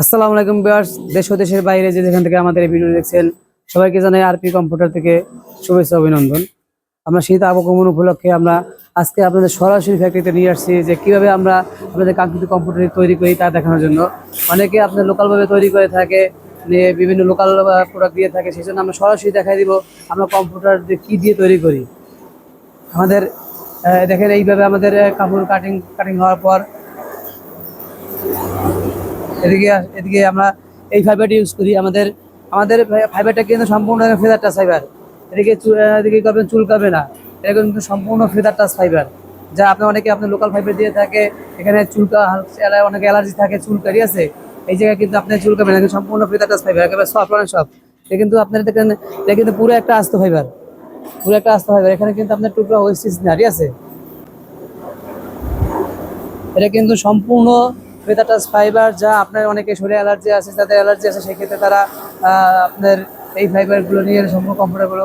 আসসালামু আলাইকুম বিয়ার্স দেশ ও দেশের বাইরে যে যেখান থেকে আমাদের এই ভিডিও দেখছেন, সবাইকে জানাই আরপি কম্পিউটার থেকে শুভেচ্ছা অভিনন্দন। আমরা শীত আগমন উপলক্ষে আমরা আজকে আপনাদের সরাসরি ফ্যাক্টরিতে নিয়ে আসছি যে কীভাবে আমরা আপনাদের কাঙ্ক্ষিত কম্পিউটার তৈরি করি তা দেখানোর জন্য। অনেকে আপনার লোকালভাবে তৈরি করে থাকে, নিয়ে বিভিন্ন লোকাল প্রোডাক্ট দিয়ে থাকে, সেই জন্য আমরা সরাসরি দেখাই দিব আমরা কম্পিউটার কি দিয়ে তৈরি করি। আমাদের দেখেন এইভাবে আমাদের কাপড় কাটিং কাটিং হওয়ার পর এদিকে এদিকে আমরা এই ফাইবারটা ইউজ করি। আমাদের আমাদের ফাইবারটা কিন্তু সম্পূর্ণ ফেদার টাচ ফাইবার এদিকে এদিকে করবেন চুলকাবে না। এটা কিন্তু সম্পূর্ণ ফেদার টাচ ফাইবার যা আপনি অনেকে আপনি লোকাল ফাইবার দিয়ে থাকে, এখানে চুলকা অনেকে অ্যালার্জি থাকে চুল চুলকারি আছে? এই জায়গায় কিন্তু আপনি চুলকাবে না সম্পূর্ণ ফেদার টাচ ফাইবার একেবারে সফট অনেক সব এটা কিন্তু আপনার দেখেন এটা কিন্তু পুরো একটা আস্ত ফাইবার পুরো একটা আস্ত ফাইবার এখানে কিন্তু আপনার টুকরা ওয়েস্টিস না, ঠিক আছে? এটা কিন্তু সম্পূর্ণ বেতাটাস ফাইবার যা আপনার অনেকে শরীরে অ্যালার্জি আছে তাদের অ্যালার্জি আছে, সেক্ষেত্রে তারা আপনার এই ফাইবারগুলো নিয়ে সম্পূর্ণ কমফোর্টেবল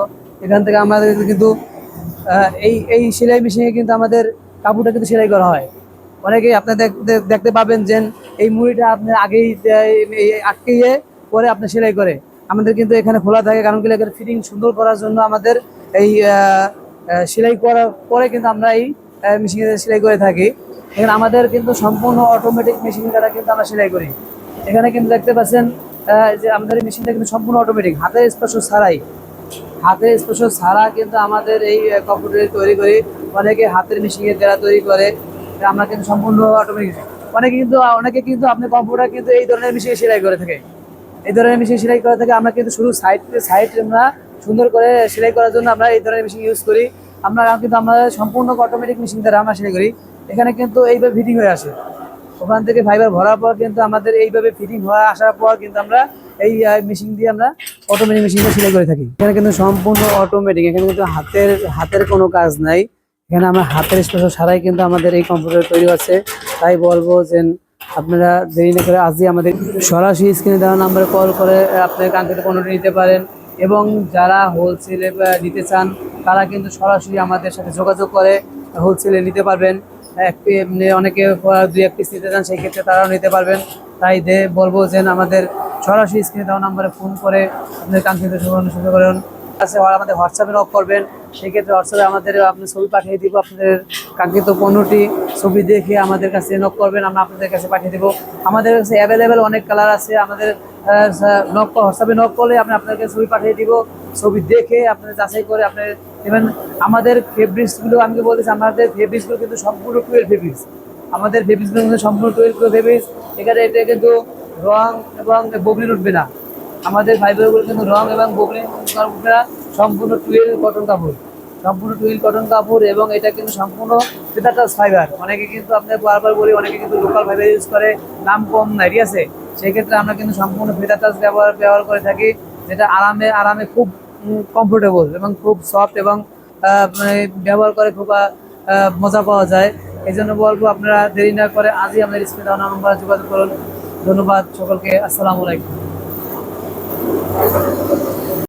এখান থেকে আমাদের কিন্তু এই এই সেলাই মেশিনে কিন্তু আমাদের কাপড়টা কিন্তু সেলাই করা হয়। অনেকেই আপনার দেখ- দেখ- দেখতে পাবেন যে এই মুড়িটা আপনার আগেই আটকে পরে আপনি সেলাই করে। আমাদের কিন্তু এখানে খোলা থাকে, কারণ কি এখানে ফিটিং সুন্দর করার জন্য আমাদের এই সেলাই করার পরে কিন্তু আমরা এই মেশিনে সেলাই করে থাকি। এখানে আমাদের কিন্তু সম্পূর্ণ অটোমেটিক মেশিন দ্বারা কিন্তু আমরা সেলাই করি। এখানে কিন্তু দেখতে পাচ্ছেন যে আমাদের মেশিনটা কিন্তু সম্পূর্ণ অটোমেটিক হাতের স্পর্শ ছাড়াই। হাতের স্পর্শ ছাড়া কিন্তু আমাদের এই কম্পিউটার তৈরি করি, অনেকে হাতের মেশিনের দ্বারা তৈরি করে আমরা কিন্তু সম্পূর্ণ অটোমেটিক অনেকে কিন্তু অনেকে কিন্তু আপনি কম্পিউটার কিন্তু এই ধরনের মেশিনে সেলাই করে থাকে। এই ধরনের মেশিন সেলাই করে থাকে, আমরা কিন্তু শুধু সাইড সাইড আমরা সুন্দর করে সেলাই করার জন্য আমরা এই ধরনের মেশিন ইউজ করি। আমরা কিন্তু আমরা সম্পূর্ণ অটোমেটিক মেশিন দ্বারা আমরা সেলাই করি। এখানে কিন্তু এইভাবে ফিটিং হয়ে আসে। ওখান থেকে ফাইবার ভরার পর কিন্তু আমাদের এইভাবে ফিটিং হয়ে আসার পর কিন্তু আমরা এই মেশিন দিয়ে আমরা অটোমেটিক মেশিন দিয়ে সেলাই করে থাকি। এখানে কিন্তু সম্পূর্ণ অটোমেটিক এখানে কিন্তু হাতের হাতের কোনো কাজ নাই। এখানে আমরা হাতের স্পর্শ সারাই কিন্তু আমাদের এই কম্পিউটার তৈরি হচ্ছে। তাই বলব যে আপনারা দেরি না করে আজই আমাদের সরাসরি স্ক্রিনে দেওয়া নাম্বারে কল করে আপনার কাঙ্ক্ষিত পণ্যটি নিতে পারেন। এবং যারা হোলসেলে নিতে চান, তারা কিন্তু সরাসরি আমাদের সাথে যোগাযোগ করে হোলসেলে নিতে পারবেন। অনেকে দুই এক পিস চান সেই ক্ষেত্রে তারাও নিতে পারবেন। তাই দে বলব যে আমাদের সরাসরি স্ক্রিনে দেওয়া নাম্বারে ফোন করে আপনাদের কাঙ্ক্ষিত সুযোগ করেন। আমাদের হোয়াটসঅ্যাপে নক করবেন। সেই ক্ষেত্রে হোয়াটসঅ্যাপে আমাদের, আপনি ছবি পাঠিয়ে দিব আপনাদের কাঙ্ক্ষিত পণ্যটি। ছবি দেখে আমাদের কাছে নক করবেন, আমরা আপনাদের কাছে পাঠিয়ে দেবো। আমাদের কাছে অ্যাভেলেবেল অনেক কালার আছে। আমাদের নক হোয়াটসঅ্যাপে নক করলে আমি আপনাকে ছবি পাঠিয়ে দিব। ছবি দেখে আপনার যাচাই করে আপনি নেবেন আমাদের ফেব্রিক্সগুলো আমি বলতেছি, আমাদের ফেব্রিক্সগুলো কিন্তু সম্পূর্ণ টুয়েলভ ফেব্রিক্স আমাদের ফেব্রিক্সগুলো কিন্তু সম্পূর্ণ টুয়েলভ ফেব্রিক্স এখানে এটা কিন্তু রং এবং বগলি উঠবে না। আমাদের ফাইবারগুলো কিন্তু রং এবং বগলি উঠবে না, সম্পূর্ণ টুয়েলভ কটন কাপড়। সম্পূর্ণ টুইল কটন কাপড় এবং এটা কিন্তু সম্পূর্ণ ফিতাটাস ফাইবার অনেকে কিন্তু আপনার বারবার বলি, অনেকে কিন্তু লোকাল ফাইবার ইউজ করে দাম কম নাই আছে? সেই ক্ষেত্রে আমরা কিন্তু সম্পূর্ণ ফিতাটাস ব্যবহার ব্যবহার করে থাকি, যেটা আরামে আরামে খুব কমফোর্টেবল এবং খুব সফট এবং মানে ব্যবহার করে খুব মজা পাওয়া যায়। এই জন্য বলব আপনারা দেরি না করে আজই আমাদের স্ক্রিনে দেওয়া নাম্বার যোগাযোগ করুন। ধন্যবাদ সকলকে। আসসালামু আলাইকুম।